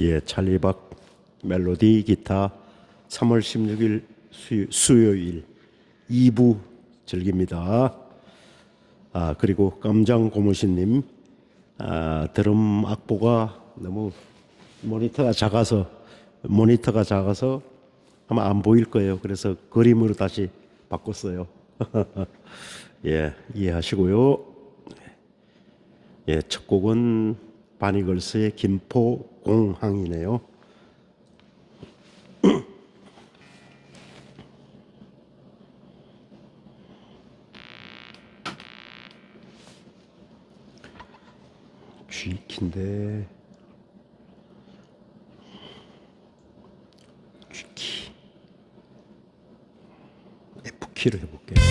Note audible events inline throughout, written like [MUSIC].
예, 찰리박 멜로디 기타 3월 16일 수, 수요 일 2부 즐깁니다. 아, 그리고 깜장 고무신님 아, 드럼 악보가 너무 모니터가 작아서 모니터가 작아서 아마 안 보일 거예요. 그래서 그림으로 다시 바꿨어요. [LAUGHS] 예, 이해하시고요. 예, 첫 곡은 바니걸스의 김포 공항이네요. [CLEARS THROAT] G키인데 G키 F키를 해볼게요.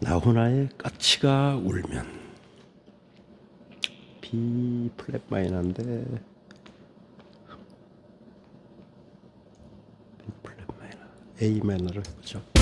나훈아의 까치가 울면. B 플랫 마이너인데. B 플랫 마이너. A 마이너를 해보죠.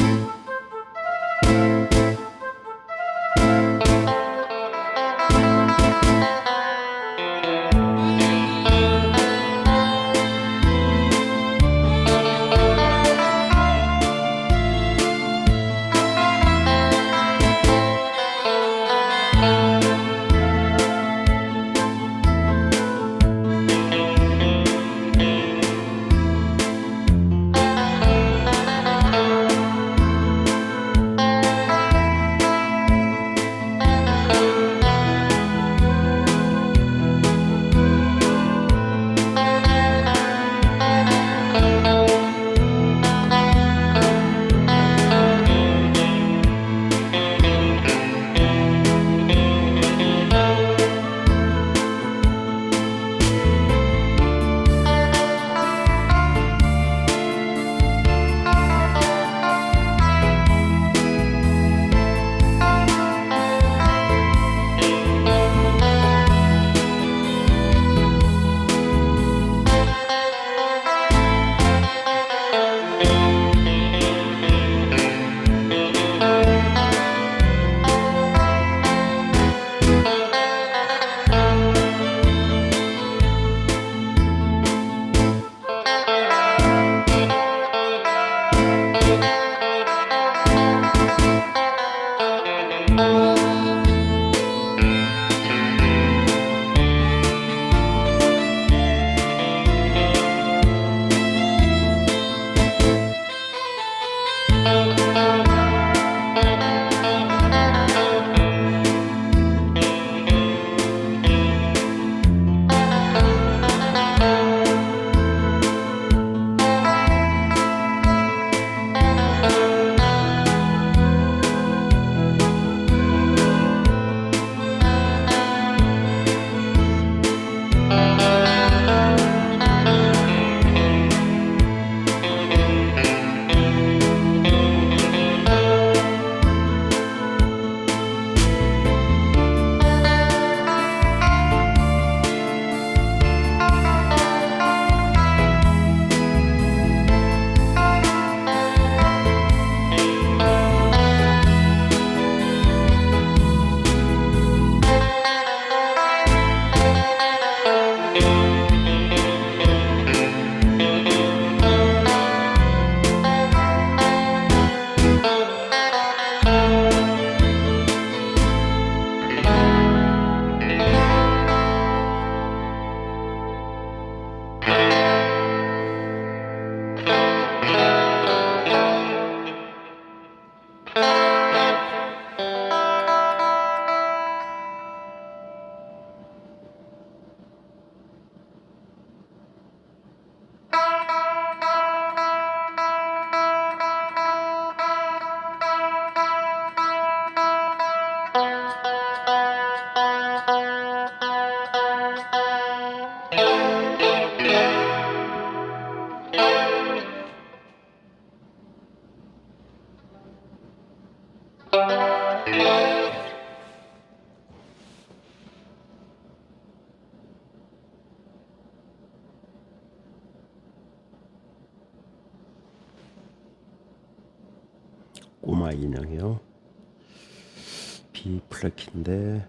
키인데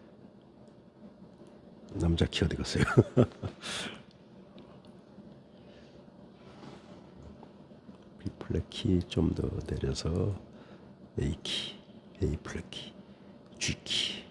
남자 키 어디 갔어요? B 플랫 키 좀 더 내려서 A 키, A 플랫 키, G 키,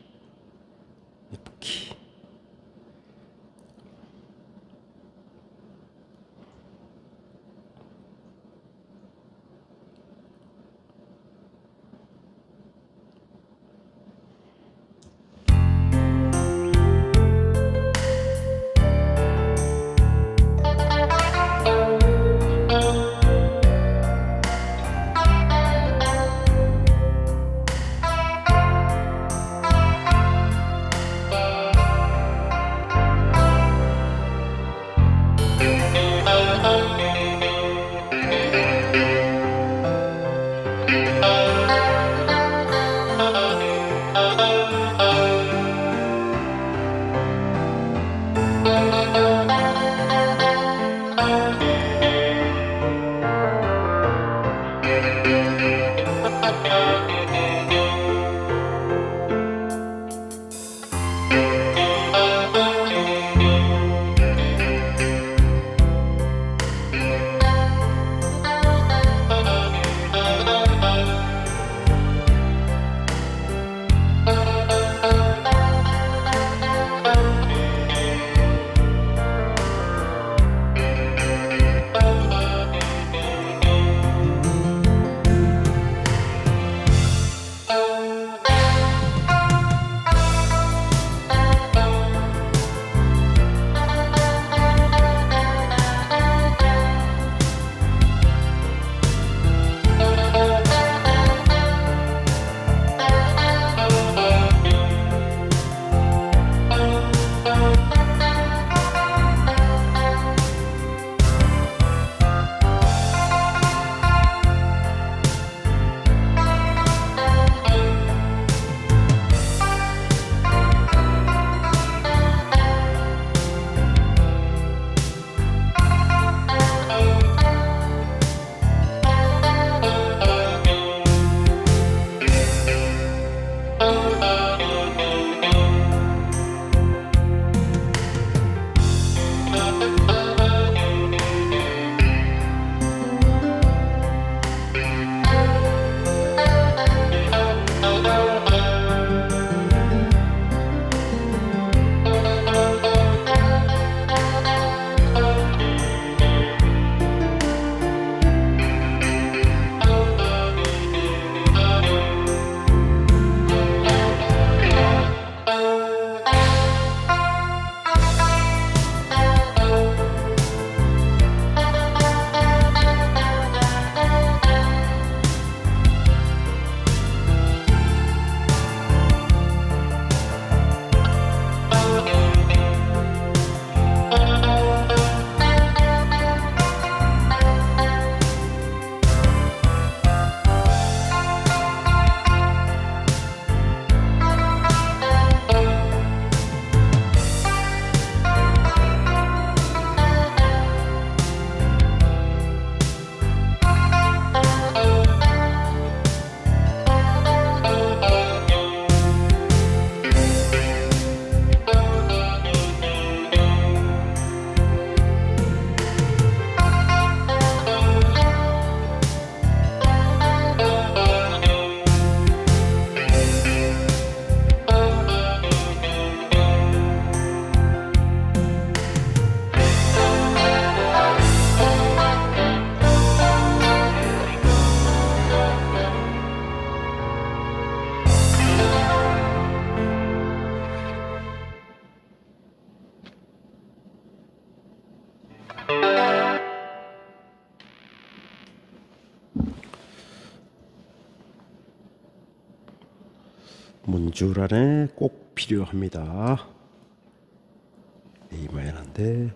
문주란에 꼭 필요합니다. A 마이너인데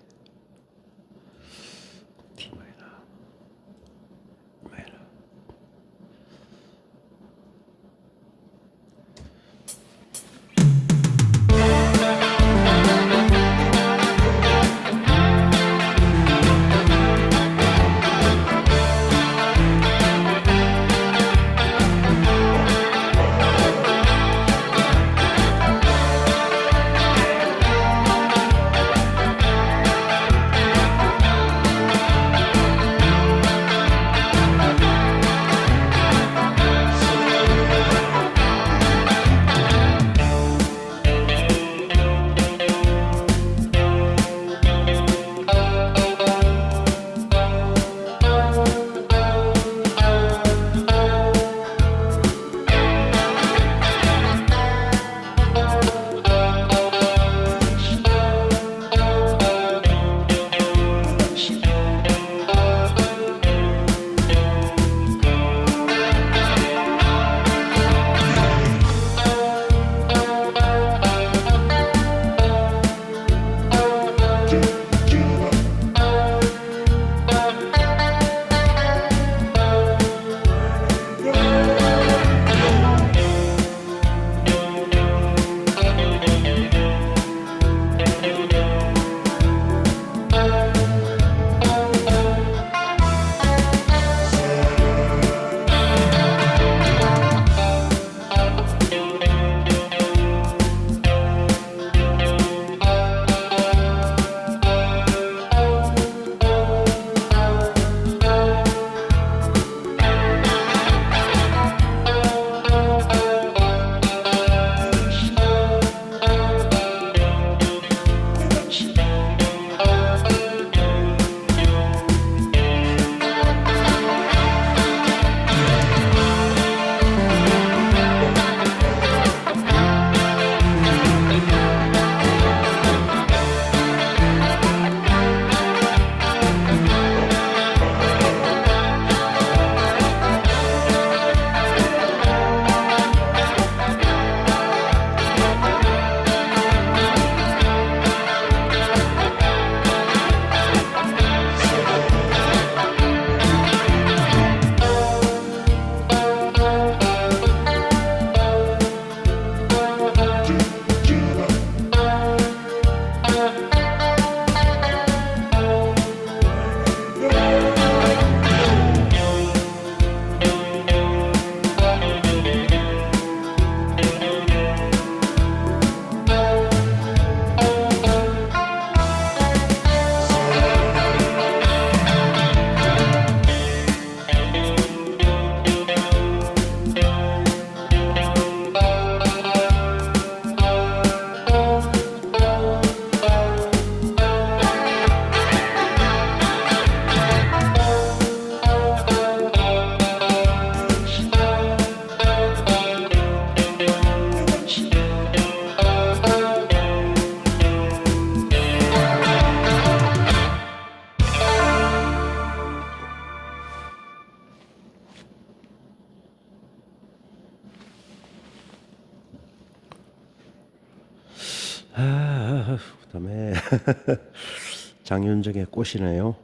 [LAUGHS] 장윤정의 꽃이네요.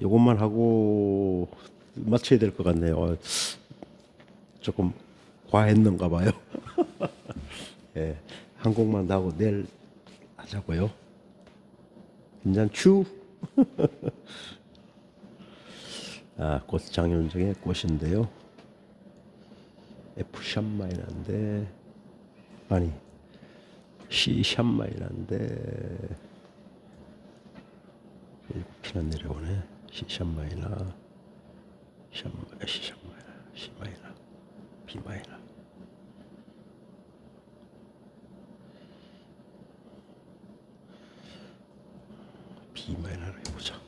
이것만 하고 맞춰야 될 것 같네요. 어, 조금 과했는가 봐요. [LAUGHS] 예, 한 곡만 더 하고 내일 하자고요. 괜찮추? [LAUGHS] 아, 꽃 장윤정의 꽃인데요. F 샵 마이너인데 아니 C 샵 마이너인데 피는 내려오네. C 샵 마이너, 샵 마- C 샵 마이너, C 마이너, B 마이너. B 마이너로 해보자.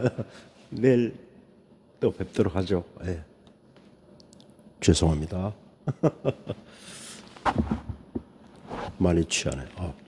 [LAUGHS] 내일 또 뵙도록 하죠. 예. 죄송합니다. [LAUGHS] 많이 취하네. 아.